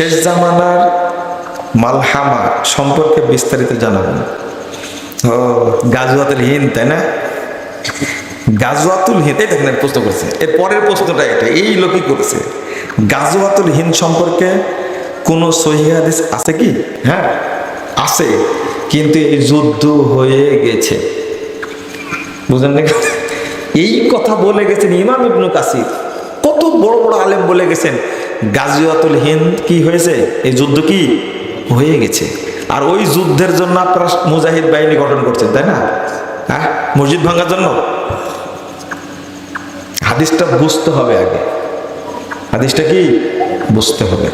শেষ জামানার মালহামা সম্পর্কে বিস্তারিত জানাবেন ও, গাজওয়াতুল হিন্দ, তাই না? গাজওয়াতুল হিন্দ, এই দেখেন প্রশ্ন করছে। এর পরের প্রশ্নটা এটা, এই লোকই করেছে। গাজওয়াতুল হিন্দ সম্পর্কে কোনো সহি হাদিস আছে কি? হ্যাঁ আছে, কিন্তু এই যুদ্ধ হয়ে গেছে। বুঝলেন না এই কথা বলে গেছেন ইমাম ইবনু কাসির। কত বড় বড় আলেম বলে গেছেন গাজিয়াতুল হিন্দ কি হয়েছে? এই যুদ্ধ কি হয়ে গেছে? আর ওই যুদ্ধের জন্য আপনারা মুজাহিদ বাহিনী গঠন করছেন, তাই না? হ্যাঁ? মসজিদ ভাঙার জন্য? হাদিসটা বুঝতে হবে আগে। হাদিসটা কি? বুঝতে হবে।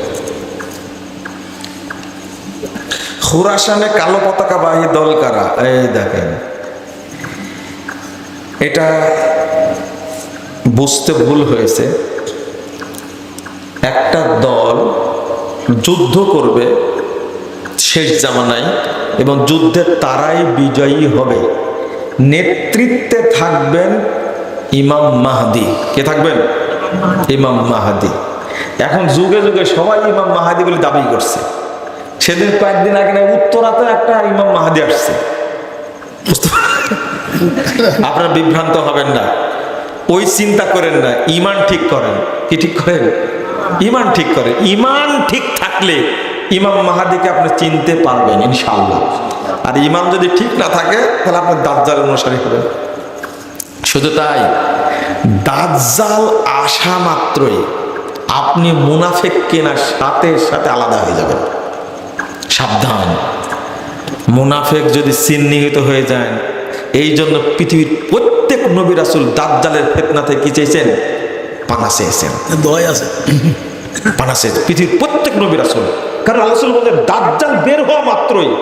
খুরাসানে কালো পতাকা বাহী দল কারা? এই দেখেন। এটা বুঝতে ভুল হয়েছে। একটা দল যুদ্ধ করবে শেষ জামানায় এবং যুদ্ধে তারাই বিজয়ী হবে। নেতৃত্বে থাকবেন ইমাম মাহাদি। কে থাকবেন? ইমাম মাহাদি। এখন যুগে যুগে সবাই ইমাম মাহাদি বলে দাবি করছে। সেদিন কয়েকদিন আগে না উত্তরাতে একটা ইমাম মাহাদি আসছে। আপনারা বিভ্রান্ত হবেন না। ওই চিন্তা করেন না, ইমান ঠিক করেন। কি ঠিক করেন? ইমান ঠিক করেন ইমান ঠিক থাকলে ইমাম মাহাদিকে আপনি চিনতে পারবেন ইনশাআল্লাহ। আর ইমান যদি ঠিক না থাকে, তাহলে আপনি দাজ্জাল অনুসারী হবেন। শুধু তাই, দাজ্জাল আসা মাত্রই আপনি মুনাফেক কেনার সাথে সাথে আলাদা হয়ে যাবেন। সাবধান। মুনাফেক যদি চিহ্নিত হয়ে যায় এই জন্য পৃথিবীর প্রত্যেক নবী রাসুল দাজ্জালের ফেতনাতে কি চেয়েছেন? পানা চেয়েছেন দয় আছে। পানা চেয়েছেন পৃথিবীর প্রত্যেক নবী আসল। কারণ আল্লাহ বলতে দাজ্জাল বের হওয়া মাত্রই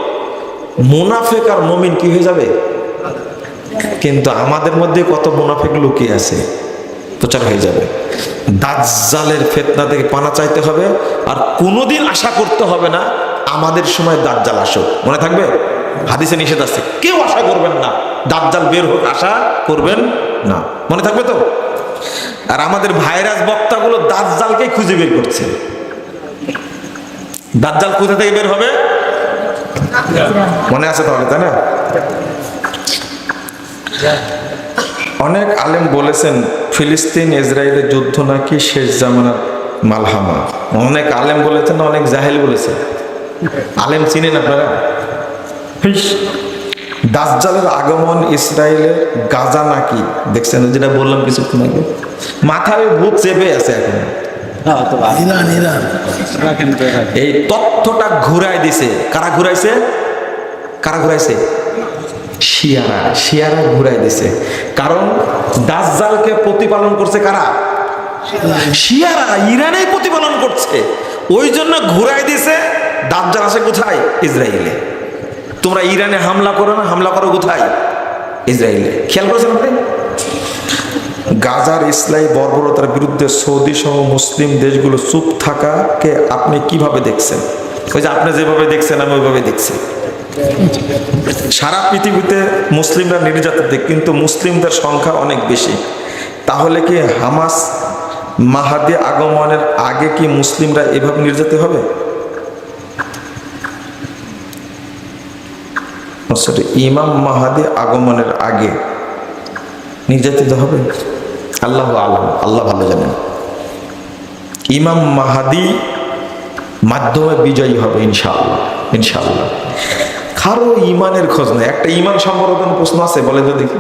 মুনাফেক আর মমিন কি হয়ে যাবে? কিন্তু আমাদের মধ্যে কত মুনাফেক লুকিয়ে আছে প্রচার হয়ে যাবে। দাজ্জালের ফেতনা থেকে পানা চাইতে হবে আর কোনোদিন আশা করতে হবে না আমাদের সময় দাজ্জাল আসুক। মনে থাকবে? হাদিসে নিষেধ আছে। কেউ আশা করবেন না দাজ্জাল বের হোক আশা করবেন না। মনে থাকবে তো? আর আমাদের ভাইরাস বক্তাগুলো দাজ্জালকেই খুঁজে বের করছে। দাজ্জাল কোথা থেকে বের হবে? মনে আছে তাহলে তাই না? অনেক আলেম বলেছেন ফিলিস্তিন ইসরায়েলের যুদ্ধ নাকি শেষ জামানার মালহামা। অনেক আলেম বলেছেন অনেক জাহেল বলেছে। আলেম চিনেন আপনারা? ইস, দাজ্জালের আগমন ইসরায়েলের গাজা নাকি? দেখছেন যেটা বললাম কিছুক্ষণ আগে। মাথায় ভূত চেপে আছে এখন। Iran Iran. এই তথ্যটা ঘুরাই দিছে। কারা ঘুরাইছে? কারা ঘুরাইছে? শিয়ারা। শিয়ারা ঘুরাই দিছে। কারণ দাসজালকে প্রতিপালন করছে কারা? শিয়ারা। ইরানেই প্রতিপালন করছে। ওই জন্য ঘুরাই দিছে দাজ্জাল আসে কোথায়? ইসরায়েলে তোমরা ইরানে হামলা করো না? হামলা করো কোথায়? ইসরায়েলে খেয়াল করেছেন আপনি? গাজার ইসলাই বর্বরতার বিরুদ্ধে সৌদি সহ মুসলিম দেশগুলো চুপ থাকাকে আপনি কীভাবে দেখছেন? ওই যে আপনি যেভাবে দেখছেন, আমি ওইভাবে দেখছি। সারা পৃথিবীতে মুসলিমরা নির্যাতিত, কিন্তু মুসলিমদের সংখ্যা অনেক বেশি। তাহলে কি হামাস মাহাদি আগমনের আগে কি মুসলিমরা এভাবে নির্যাতিত হবে? ইমাম মাহাদি আগমনের আগে নির্যাতিত হবে? আল্লাহ আলম আল্লাহ ভালো জানেন। ইমাম মাহাদি মাধ্যমে বিজয়ী হবে ইনশাআল্লাহ ইনশাআল্লাহ। কারও ইমানের খোঁজ নেই। একটা ইমান সম্পর্কে প্রশ্ন আছে? বলে তো দেখি।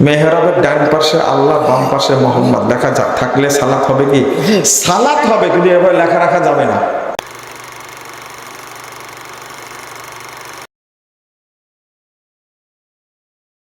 মেহরাবের ডান পাশে আল্লাহ বাম পাশে মোহাম্মদ। লেখা থাকলে সালাত হবে কি? সালাত হবে কিন্তু এভাবে লেখা রাখা যাবে না।